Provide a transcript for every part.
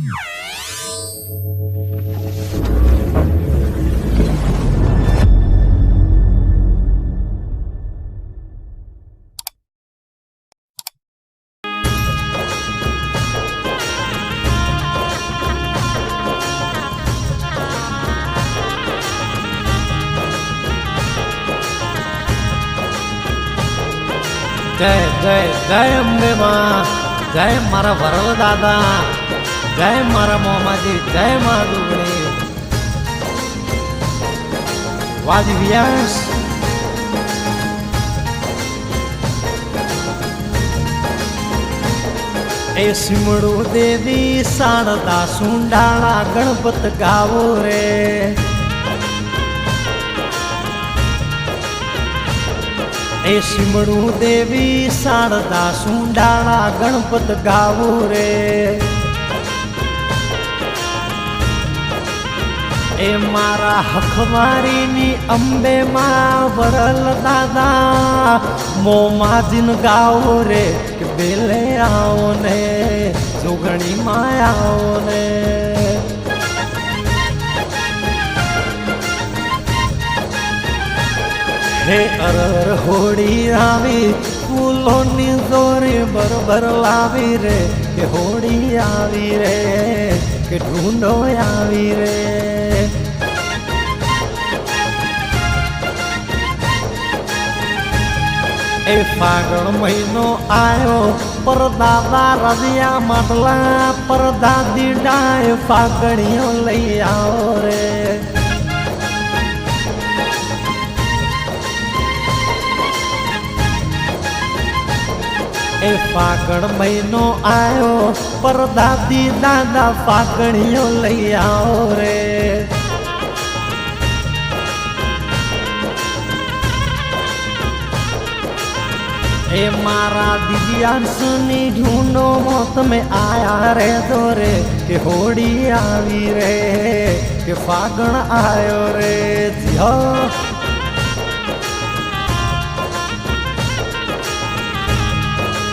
જય જય જય અંબે માં. જય મારા વરલ દાદા જય મારા મોમાજી જય મા ડુગણી વાદી વ્યાસ. એ સિમડું દેવી સારદા સુંડાળા ગણપત ગાવો રે. એ સિમડું દેવી શારદા સુંડાળા ગણપત ગાવો રે. એ મારા હખવારીની અંબે માં વરલ દાદા. મોમાજીન ગાઓ રે કે બેલે આવો ને જોગણી માયાઓ ને. હે અરર હોડી આવી, ફૂલોની દોરી બરોબર લાવી રે, કે હોડી આવી રે, કે ઢૂંઢો આવી રે. એ ફાગણ મહિનો આવ્યો પરદાદા રજિયા માટલા પરદાદી ડાય ફાગણીઓ લઈ આવો રે. એ ફાગણ મહિનો આવ્યો પર દાદી દાદા ફાગણીઓ લઈ આવો રે. એ મારા દિવ્યાંશની ઢૂંઢોમાં તમે આયા રે દોરે કે હોડી આવી રે, કે ફાગણ આવ્યો રે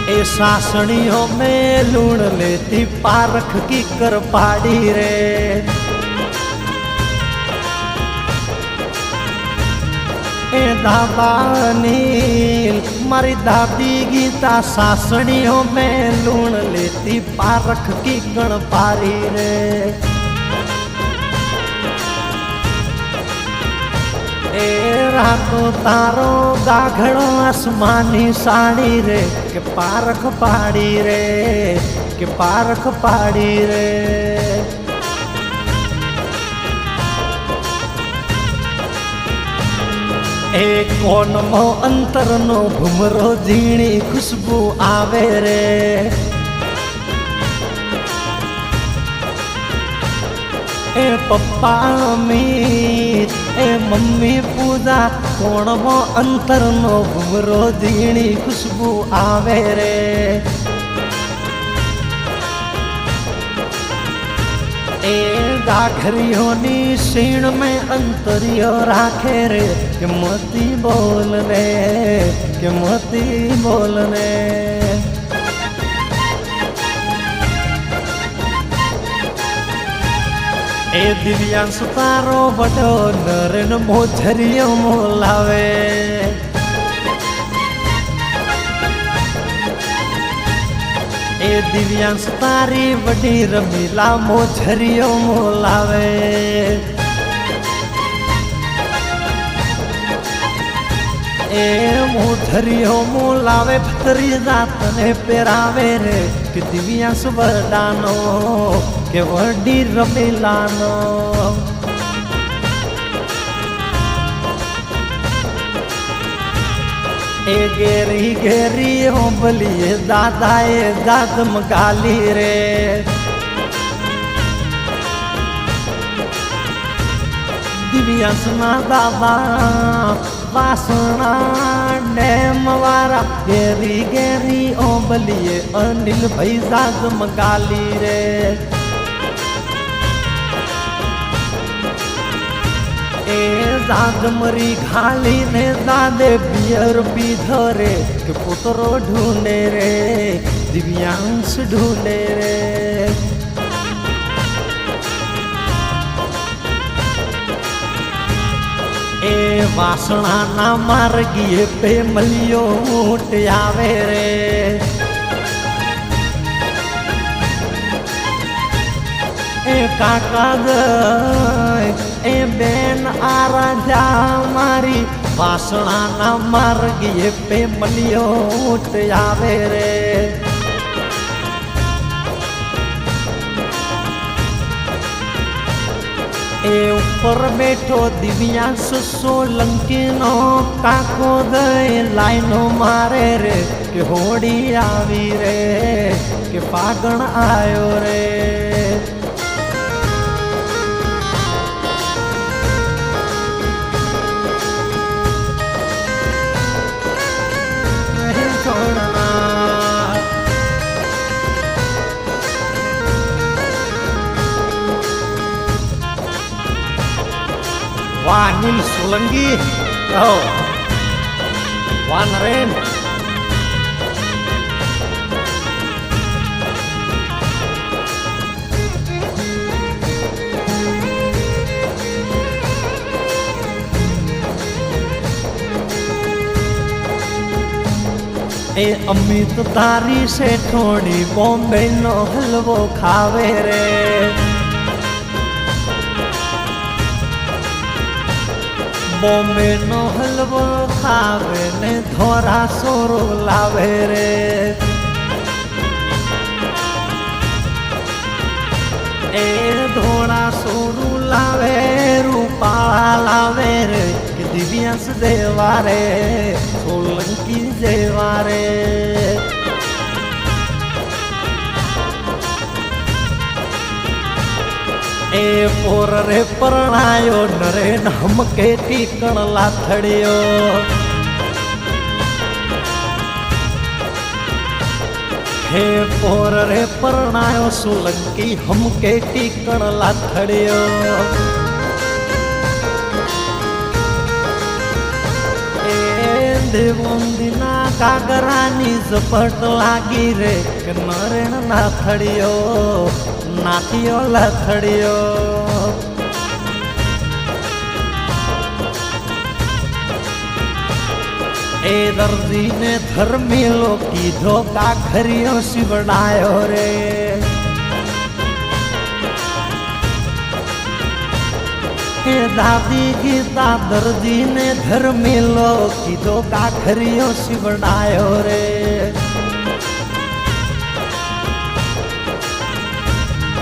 એ સાસણીઓ મેં લૂણ લેતી પારખ કી કર પાડી રે એ ધાબાની મારી દાદી ગીતા સાસણીઓ મેં લૂણ લેતી પારખ કી ગણ પારી રે. એ રાતો તારો ગાઘડો આસમાની સાડી રે, કે પારખ પાડી રે, કે પારખ પાડી રે. એ કોનમો અંતરનો ભૂમરો ઝીણી ખુશ્બુ આવે રે. એ પપ્પા મી એ મમ્મી પૂજા કોણમો અંતરનો ભૂમરો ઝીણી ખુશ્બુ આવે રે. એ ગાઘરીઓની સીણ મેં અંતરિયો રાખે રે. કે મોતી બોલ રે કે મોતી બોલ રે એ દિવ્યાંશ તારો વડો નરેન મોજરિયો મોલાવે. એ દિવ્યાંશ તારી વડી રમીલા મોજરિયો મોલાવે. એ મોધરિયો મોલાવે ભતરી જાતને પહેરાવે રે. કે દિવ્યાંશ વરદાનો, કે વડી રમીલાનો. એ ગેરી ગેરી હોંભલીએ દાદાએ દાદમ ગાલી રે. દિવ્યાસના દાદા, વાસણા ડેમ વાળા ઘેરી ઘેરી ઓંબલીએ અનિલ ભાઈ દાદમ ગાલી રે. એ દાદમરી ખાલી ને દાદે પિયર બી ધરે કે પોતરો ઢૂંઢે રે, દિવ્યાંશ ઢૂંઢે રે. એ વાસણાના માર્ગીએ પ્રેમલિયો ઊંટ આવે રે. એ કાકા એ બેન આરાધ્યા મારી વાસણાના માર્ગીએ પે મલિયો ઊંટ આવે રે. એ ઉપર બેઠો દિવ્યાંશ સોલંકીનો કાકો દય લાઈનો મારે રે કે હોડી આવી રે કે પાગણ આવ્યો રે. વાહ નીલ સોલંકી કહો વાહ નરેન એ અમિત તારી શેઠોડી બોમ્બે નો હલવો ખાવે રે. બોમ્બે નો હલવો ખાવે ને ધોરા સોરો લાવે રે એ ધોળા સોરું લાવે રૂપાળા લાવે રે કે દિવ્યાંશ દેવા એ પોર રે પરણાયો, નરે નમકે ટીકણ લાથડ્યો. હે પોર રે પરણાયો, સુલંકી હમ કે ટીકણ લાથડ્યો. દેવંદીના કાગરાની ઝપટ લાગી રે કે નરેણ નાથડ્યો નાથિયો લથડ્યો એ દર્દીને ધર્મેલો કીધો કાખરીઓ શિવડાયો રે. એ દાદી ગીતા દર્દીને ધર્મેલો કીધો, કાખરીઓ શિવડાયો રે.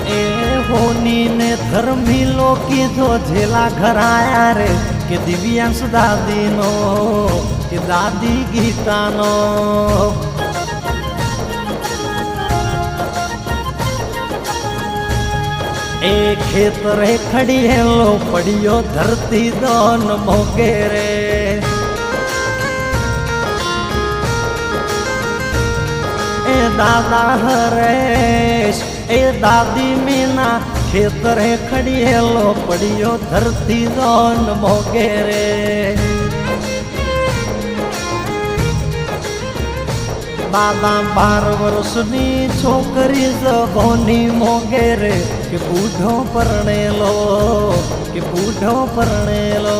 એ હોનીને ધર્મીલો કીધો, જેલા ઘરાયા રે. કે દિવ્યાંશ દાદીનો, કે દાદી ગીતાનો. એ ખેતરે ખડીએલો પડ્યો ધરતી દોન મોગે રે એ દાદા હરેશ, એ દાદી મીના, ખેતરે ખડીએલો પડ્યો ધરતી દોન મોગે રે દાદા બાર વર્ષની છોકરી જબોની મોગે રે કે બૂઢો પરણેલો, કે બૂઢો પરણેલો.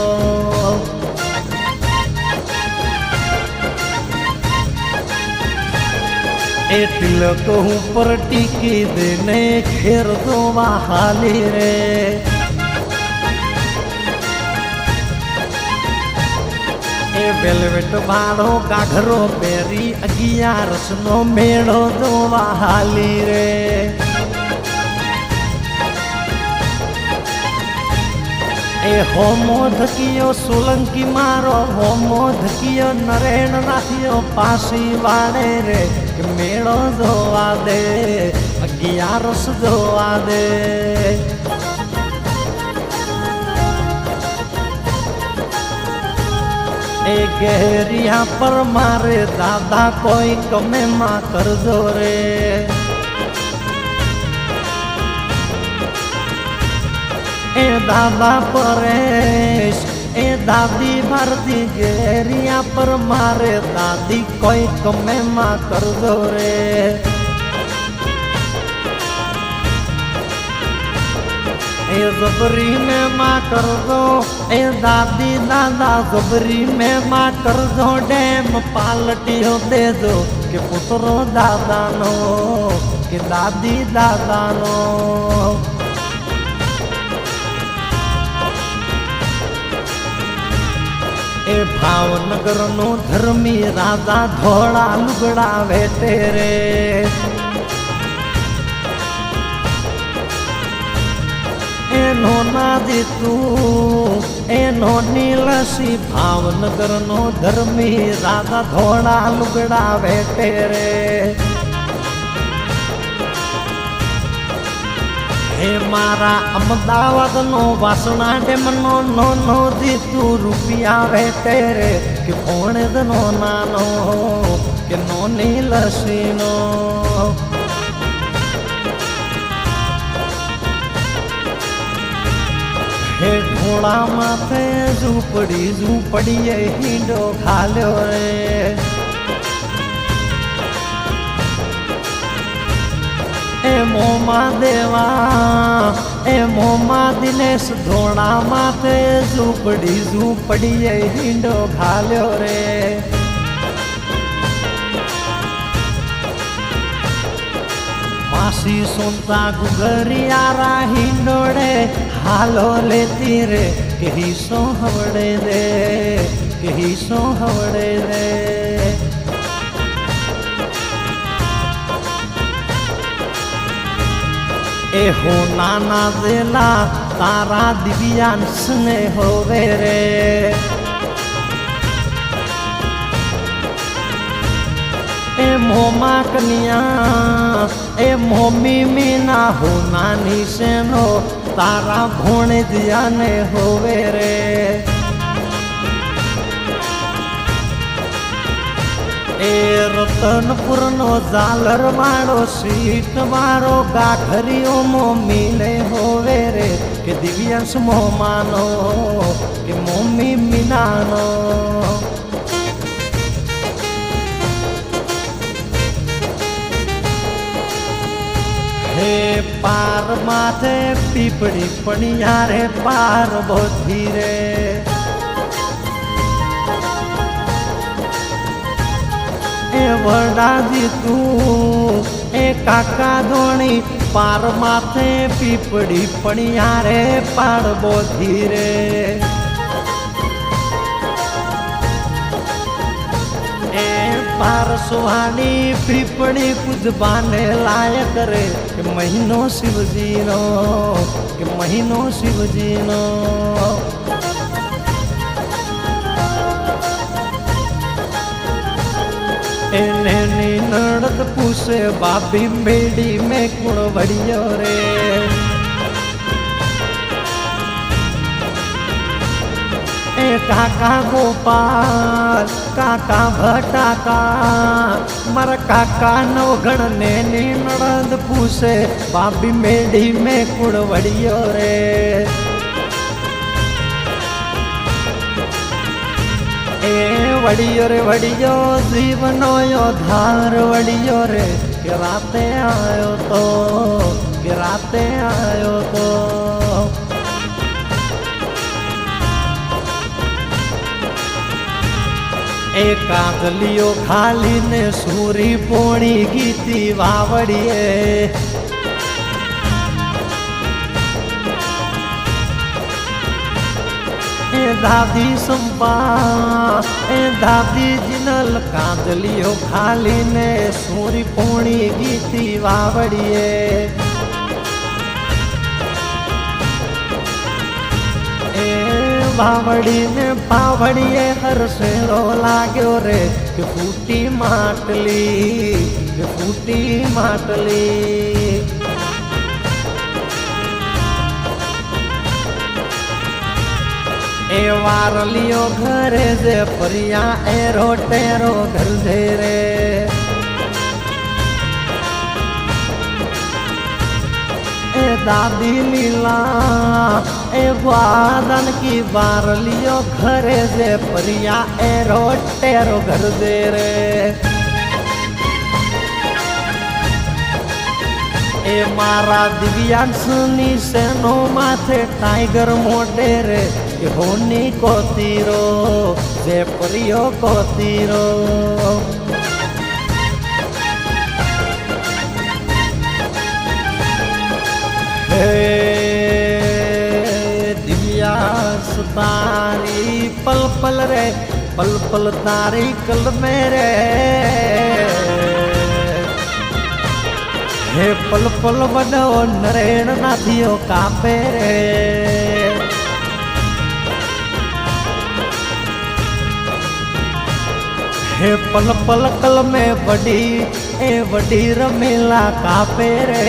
એટલે તો હું પર ટીકી દેને ખેર દોવા હાલી રે. એ વેલવેટ વાળો ગાઘરો પહેરી અગિયારસ નો મેળો દોવા હાલી રે. એ હોમો ધકિયો સોલંકી મારો, હોમો ધકિયો નરેણ નાથિયો પાસી વાળે રે મેળો જોવા દે અગિયારસ જોવા દે. એ ગહેરિયા પર મારે દાદા કોઈ કમે માં કરજો રે. એ દાદા પરેશ એ દાદી ભારતી ગેરિયા પર મારે દાદી કોઈ કમે માં કરજો રે. એ જબરી મેં માં કરજો એ દાદી દાદા જબરી મેં માં કરજો ડેમ પાલટીઓ દેજો કે પુત્રો દાદાનો, કે દાદી દાદાનો. ભાવનગર નો ધર્મી રાજા ધોળા લુગડા વેટે રે. એનો નાદી તું, એનો નીલસી ભાવનગર નો ધર્મી રાજા ધોળા લુગડા વેટે રે. હે મારા અમદાવાદ નો વાસણા ડેમ નો નો નો તું રૂપિયા વેટે તેરે, કે ભોણેદ નો નાનો, કે નો નીલસી નો હે ઢોળા માથે ઝૂંપડી, ઝૂંપડીએ હિંડો ખાલ્યો રે. મોમાં દેવા એ મોમાં દિનેશ ધોણા માથે ઝૂંપડી ઝૂંપડીએ હિંડો ઘાલ્યો રે. માસી સોનતા ગુગરિયારા હિંડોડે હાલો લેતી રે કે હિસો હવડે રે કે હિસો હવડે રે એ હો નાના દેલા તારા દિવ્યાંશને હોવે રે એ મોમા કન્યા એ મોમી મીના હો નાની શેનો તારા ભોણે દિયાને હોવે એ રતનપુર નો ઝાલર મારો સીટ મારો ગાખરીઓ મિલે હોવે રે, કે દિવ્યાંશ મોમાનો કે મોમી મિનાનો. હે પાર માથે પીપળી પણ યારે પાર બોધી રે. વડાજી તું. એ કાકા ધોણી પાર માથે પીપળી પણિયા રે પાર ધીરે એ પાર સુહાની પીપળી પૂજવાને લાયક રે. કે મહિનો શિવજીનો, કે મહિનો શિવજીનો. નડદ પૂછે બાબી મેડી મેં કુણ વળ્યો રે એ કાકા ગોપાલ કાકા ભટાકા મારા કાકા નો ગણ ને નણંદ પૂછે બાબી મેડી મેં કુળ વળ્યો રે એ વડિયો રે વડિયો, જીવનો ધાર વડિયો રે. કે રાતે આયો તો, કે રાતે આયો તો. એ કાગલીઓ ખાલીને સુરી પોણી ગીતી વાવડીએ. એ દાદી સંપા, એ દાદી જિનલ કાંદલીઓ ખાલીને સૂરી પૂણી ગીતી વાવડીએ. એ વાવડીને પાવડીએ હરસેલો લાગ્યો રે, કે ફૂટી માટલી, કે ફૂટી માટલી. એ વારલીઓ ઘરે જે ફરિયા, એ રોટેરો ઘર જે રે. એ દાદી લીલા, એ વાદન કી વારલીઓ ઘરે જે ફરિયા, એ રોટેરો ઘર જે રે. એ મારા દિવ્યાંશની સેનો માથે ટાઈગર મોઢે રે. કોતીરો, જે પરિયો કોતીરો. હે દિવ્યાસ તારી પલ પલ રે પલ પલ તારી કલમે રે. હે પલ પલ વડો નરેણ નાથીઓ કાપે રે. હે પલ પલ કલમે વડી, એ વડી રમેલા કાપે રે.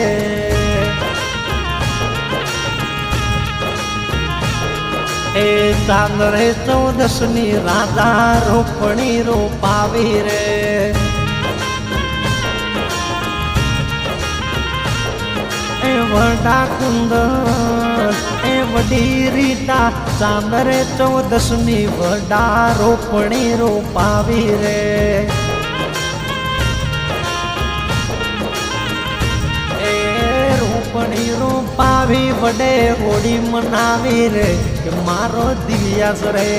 એ ચાંદરે ચૌદસની રાધા રોપણી રોપાવી રે. એ વડા કુંદ વડી રીતા ચાંદરે ચૌદસની વડા રોપણી રોપાવી રે. રોપણી રોપાવી વડે હોળી મનાવી રે, કે મારો દિવ્યાસ રે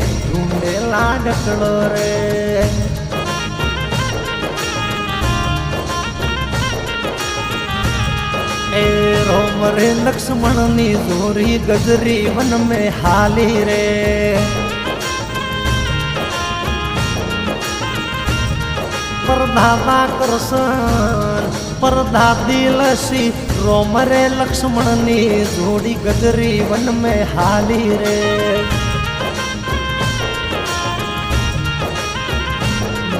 ઢૂંઢે લાડકડો રે. એ રોમ રે લક્ષ્મણની દોરી ગજરી વન में હાલી રે. પરદાદા કરશન પરદા દિલસી રોમ રે લક્ષ્મણની જોડી ગજરી વન में હાલી રે.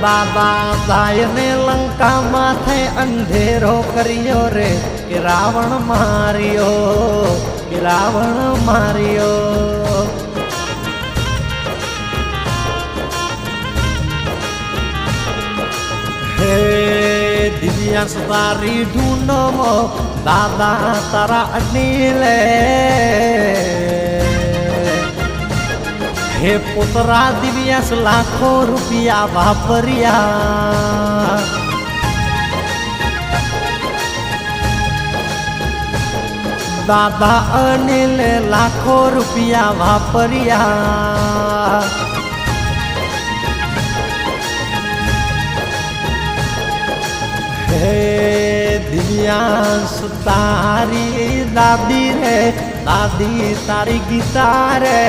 બાબા જાય ને લંકા માથે અંધેરો કર્યો રે. કે રાવણ માર્યો, કે રાવણ માર્યો. હે દિવ્યા સુતારી ઢૂંઢો દાદા તારા અનિલે. હે પુતરા દિવ્યાસ લાખો રૂપિયા વાપર્યા. દાદા અનિલ લાખો રૂપિયા વાપર્યા. હે દિવ્યાંશ તારી દાદી રે, દાદી તારી ગીતા રે.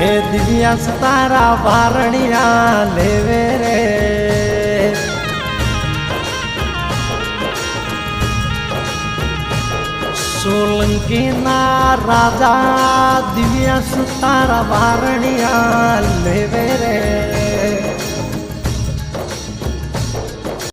હે દિવ્યાંશ તારા વારણિયા લેવે રે. સોલંકીના રાજા દિવ્યાંશ સુતારા વારણિયા લેવે રે.